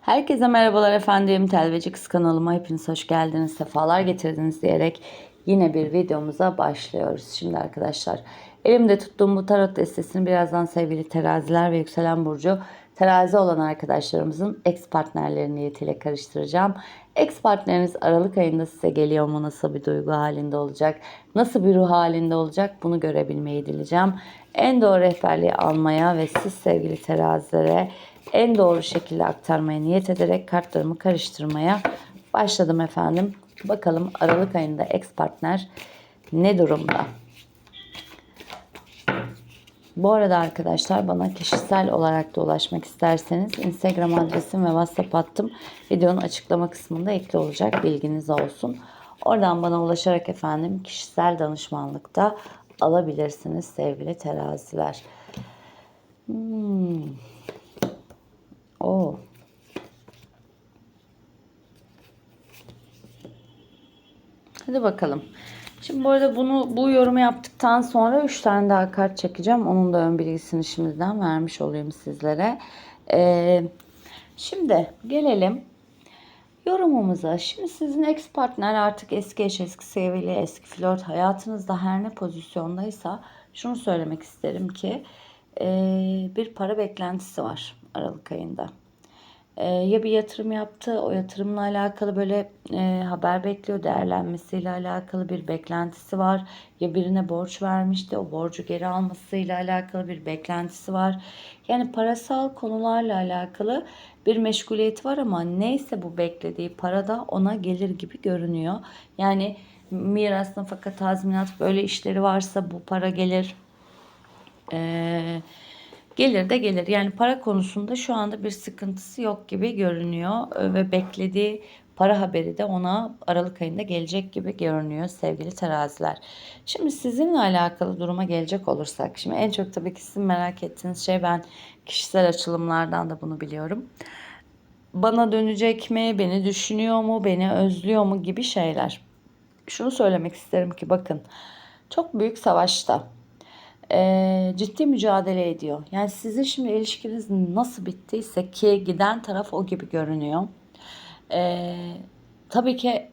Herkese merhabalar efendim. Telveci Kız kanalıma hepiniz hoş geldiniz, sefalar getirdiniz diyerek yine bir videomuza başlıyoruz. Şimdi arkadaşlar elimde tuttuğum bu tarot destesini birazdan sevgili teraziler ve yükselen burcu terazi olan arkadaşlarımızın ex partnerleri niyetiyle karıştıracağım. Ex partneriniz Aralık ayında size geliyor mu? Nasıl bir duygu halinde olacak? Nasıl bir ruh halinde olacak? Bunu görebilmeyi dileyeceğim. En doğru rehberliği almaya ve siz sevgili terazilere en doğru şekilde aktarmaya niyet ederek kartlarımı karıştırmaya başladım efendim. Bakalım Aralık ayında ex partner ne durumda? Bu arada arkadaşlar bana kişisel olarak da ulaşmak isterseniz Instagram adresim ve WhatsApp hattım videonun açıklama kısmında ekli olacak bilginiz olsun. Oradan bana ulaşarak efendim kişisel danışmanlıkta alabilirsiniz sevgili teraziler. Hmm. Oo. Hadi bakalım. Şimdi bu arada bunu bu yorumu yaptıktan sonra 3 tane daha kart çekeceğim. Onun da ön bilgisini şimdiden vermiş olayım sizlere. Ee, şimdi gelelim yorumumuza. Şimdi sizin ex partner artık eski eş, eski sevgili, eski flört hayatınızda her ne pozisyondaysa şunu söylemek isterim ki ee, bir para beklentisi var Aralık ayında. Ee, ya bir yatırım yaptı, o yatırımla alakalı böyle e, haber bekliyor, değerlenmesiyle alakalı bir beklentisi var. Ya birine borç vermişti, o borcu geri almasıyla alakalı bir beklentisi var. Yani parasal konularla alakalı bir meşguliyeti var ama neyse bu beklediği para da ona gelir gibi görünüyor. Yani miras, nafaka, tazminat böyle işleri varsa bu para gelir. Eee Gelir de gelir. Yani para konusunda şu anda bir sıkıntısı yok gibi görünüyor Ee, ve beklediği para haberi de ona Aralık ayında gelecek gibi görünüyor sevgili teraziler. Şimdi sizinle alakalı duruma gelecek olursak, şimdi en çok tabii ki sizin merak ettiğiniz şey ben kişisel açılımlardan da bunu biliyorum. Bana dönecek mi, beni düşünüyor mu, beni özlüyor mu gibi şeyler. Şunu söylemek isterim ki bakın çok büyük savaşta e, ciddi mücadele ediyor. Yani sizin şimdi ilişkiniz nasıl bittiyse ki giden taraf o gibi görünüyor. E, tabii ki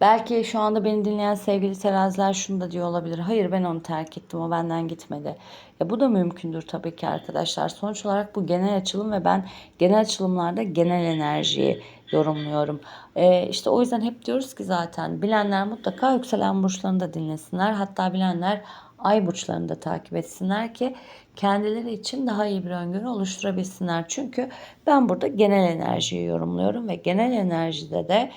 belki şu anda beni dinleyen sevgili teraziler şunu da diyor olabilir. Hayır ben onu terk ettim o benden gitmedi. Ya bu da mümkündür tabii ki arkadaşlar. Sonuç olarak bu genel açılım ve ben genel açılımlarda genel enerjiyi yorumluyorum. Ee, işte o yüzden hep diyoruz ki zaten bilenler mutlaka yükselen burçlarını da dinlesinler. Hatta bilenler ay burçlarını da takip etsinler ki kendileri için daha iyi bir öngörü oluşturabilsinler. Çünkü ben burada genel enerjiyi yorumluyorum ve genel enerjide de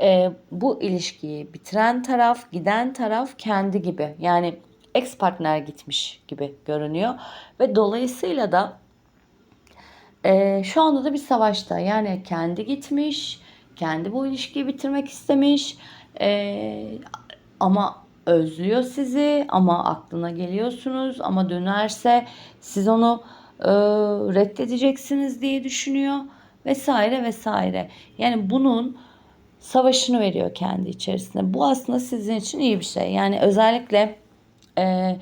e, bu ilişkiyi bitiren taraf, giden taraf kendi gibi. Yani ex partner gitmiş gibi görünüyor ve dolayısıyla da e, şu anda da bir savaşta. Yani kendi gitmiş, kendi bu ilişkiyi bitirmek istemiş. E, ama özlüyor sizi ama aklına geliyorsunuz ama dönerse siz onu e, reddedeceksiniz diye düşünüyor vesaire vesaire. Yani bunun savaşını veriyor kendi içerisinde. Bu aslında sizin için iyi bir şey. Yani özellikle e,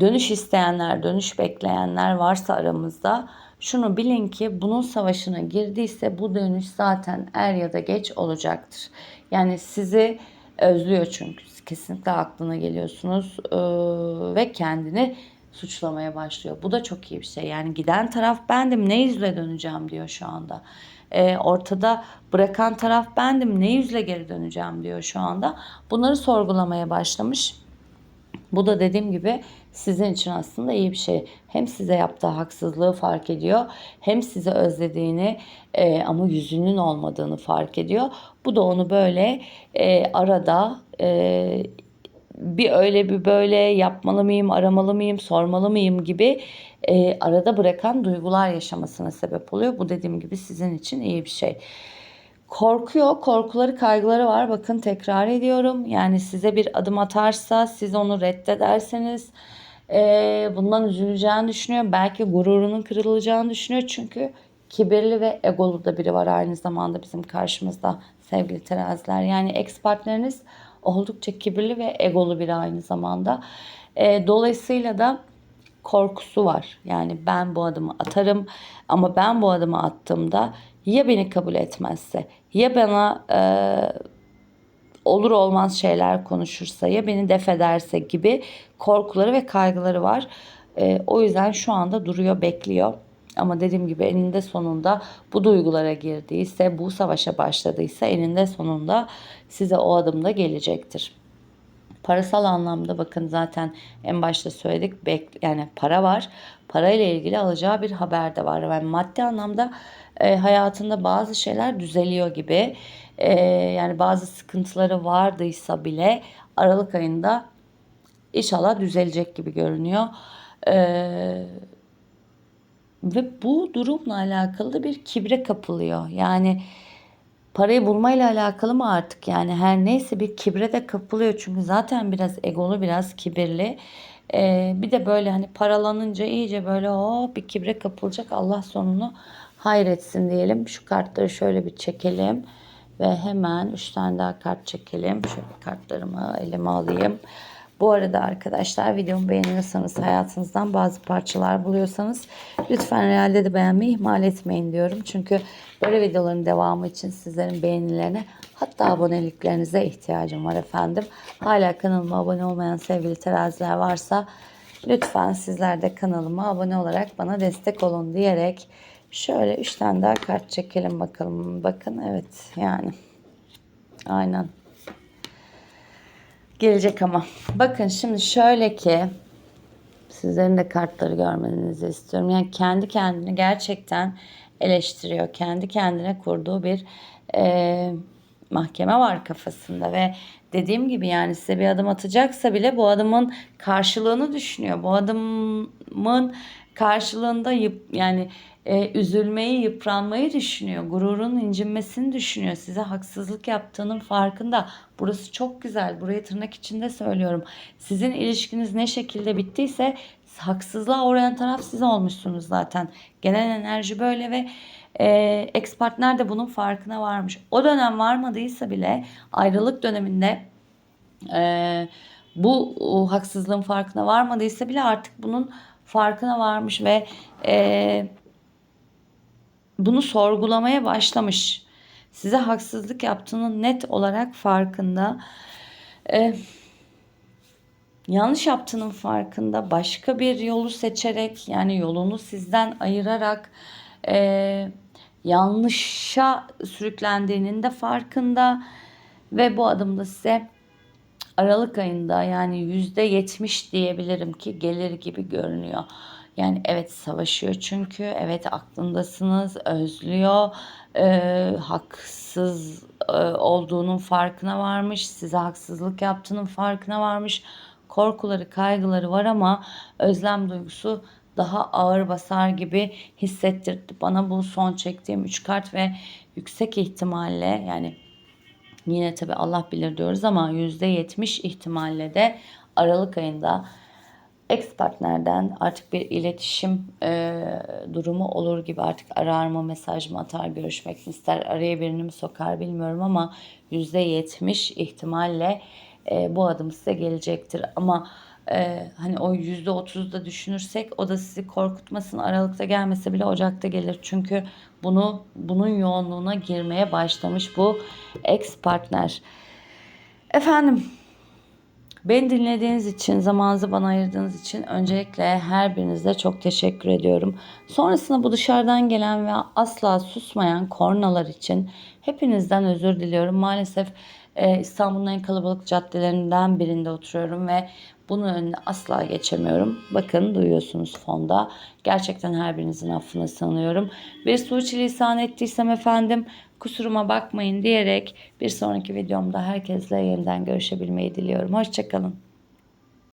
dönüş isteyenler, dönüş bekleyenler varsa aramızda şunu bilin ki bunun savaşına girdiyse bu dönüş zaten er ya da geç olacaktır. Yani sizi özlüyor çünkü kesinlikle aklına geliyorsunuz ee, ve kendini suçlamaya başlıyor. Bu da çok iyi bir şey. Yani giden taraf bendim ne yüzle döneceğim diyor şu anda. Ee, ortada bırakan taraf bendim ne yüzle geri döneceğim diyor şu anda. Bunları sorgulamaya başlamış. Bu da dediğim gibi sizin için aslında iyi bir şey. Hem size yaptığı haksızlığı fark ediyor, hem sizi özlediğini e, ama yüzünün olmadığını fark ediyor. Bu da onu böyle e, arada e, bir öyle bir böyle yapmalı mıyım, aramalı mıyım, sormalı mıyım gibi e, arada bırakan duygular yaşamasına sebep oluyor. Bu dediğim gibi sizin için iyi bir şey. Korkuyor, korkuları, kaygıları var. Bakın tekrar ediyorum. Yani size bir adım atarsa, siz onu reddederseniz e, bundan üzüleceğini düşünüyor. Belki gururunun kırılacağını düşünüyor. Çünkü kibirli ve egolu da biri var aynı zamanda bizim karşımızda sevgili teraziler. Yani ex partneriniz oldukça kibirli ve egolu biri aynı zamanda. E, dolayısıyla da korkusu var. Yani ben bu adımı atarım ama ben bu adımı attığımda ya beni kabul etmezse ya bana e, olur olmaz şeyler konuşursa ya beni def ederse gibi korkuları ve kaygıları var. E, o yüzden şu anda duruyor bekliyor. Ama dediğim gibi eninde sonunda bu duygulara girdiyse, bu savaşa başladıysa eninde sonunda size o adımda gelecektir. Parasal anlamda bakın zaten en başta söyledik bek yani para var. Parayla ilgili alacağı bir haber de var. Yani maddi anlamda e, hayatında bazı şeyler düzeliyor gibi. E, yani bazı sıkıntıları vardıysa bile Aralık ayında inşallah düzelecek gibi görünüyor. Eee ve bu durumla alakalı bir kibre kapılıyor. Yani parayı bulmayla alakalı mı artık yani her neyse bir kibre de kapılıyor. Çünkü zaten biraz egolu biraz kibirli. Ee, bir de böyle hani paralanınca iyice böyle o bir kibre kapılacak. Allah sonunu hayretsin diyelim. Şu kartları şöyle bir çekelim. Ve hemen 3 tane daha kart çekelim. Şöyle kartlarımı elime alayım. Bu arada arkadaşlar videomu beğeniyorsanız hayatınızdan bazı parçalar buluyorsanız lütfen realde de beğenmeyi ihmal etmeyin diyorum. Çünkü böyle videoların devamı için sizlerin beğenilerine hatta aboneliklerinize ihtiyacım var efendim. Hala kanalıma abone olmayan sevgili teraziler varsa lütfen sizler de kanalıma abone olarak bana destek olun diyerek şöyle 3 tane daha kart çekelim bakalım. Bakın evet yani aynen gelecek ama. Bakın şimdi şöyle ki sizlerin de kartları görmenizi istiyorum. Yani kendi kendini gerçekten eleştiriyor. Kendi kendine kurduğu bir e, mahkeme var kafasında ve dediğim gibi yani size bir adım atacaksa bile bu adımın karşılığını düşünüyor. Bu adımın karşılığında yıp, yani e, üzülmeyi, yıpranmayı düşünüyor. Gururun incinmesini düşünüyor. Size haksızlık yaptığının farkında. Burası çok güzel. Burayı tırnak içinde söylüyorum. Sizin ilişkiniz ne şekilde bittiyse haksızlığa uğrayan taraf siz olmuşsunuz zaten. Genel enerji böyle ve e, ex partner de bunun farkına varmış. O dönem varmadıysa bile ayrılık döneminde e, bu o, haksızlığın farkına varmadıysa bile artık bunun farkına varmış ve e, bunu sorgulamaya başlamış. Size haksızlık yaptığının net olarak farkında. E, yanlış yaptığının farkında. Başka bir yolu seçerek yani yolunu sizden ayırarak e, yanlışa sürüklendiğinin de farkında. Ve bu adımda size Aralık ayında yani yüzde yetmiş diyebilirim ki gelir gibi görünüyor. Yani evet savaşıyor çünkü evet aklındasınız özlüyor e, haksız e, olduğunun farkına varmış size haksızlık yaptığının farkına varmış korkuları kaygıları var ama özlem duygusu daha ağır basar gibi hissettirdi bana bu son çektiğim 3 kart ve yüksek ihtimalle yani Yine tabi Allah bilir diyoruz ama %70 ihtimalle de Aralık ayında ex partnerden artık bir iletişim e, durumu olur gibi artık arar mı mesaj mı atar görüşmek mi ister araya birini mi sokar bilmiyorum ama %70 ihtimalle e, bu adım size gelecektir. Ama e, hani o yüzde otuz da düşünürsek o da sizi korkutmasın aralıkta gelmese bile ocakta gelir çünkü bunu bunun yoğunluğuna girmeye başlamış bu ex partner efendim Beni dinlediğiniz için, zamanınızı bana ayırdığınız için öncelikle her birinize çok teşekkür ediyorum. Sonrasında bu dışarıdan gelen ve asla susmayan kornalar için hepinizden özür diliyorum. Maalesef e, İstanbul'un en kalabalık caddelerinden birinde oturuyorum ve bunun önüne asla geçemiyorum. Bakın duyuyorsunuz fonda. Gerçekten her birinizin affını sanıyorum. Bir suçilisan ettiysem efendim kusuruma bakmayın diyerek bir sonraki videomda herkesle yeniden görüşebilmeyi diliyorum. Hoşçakalın.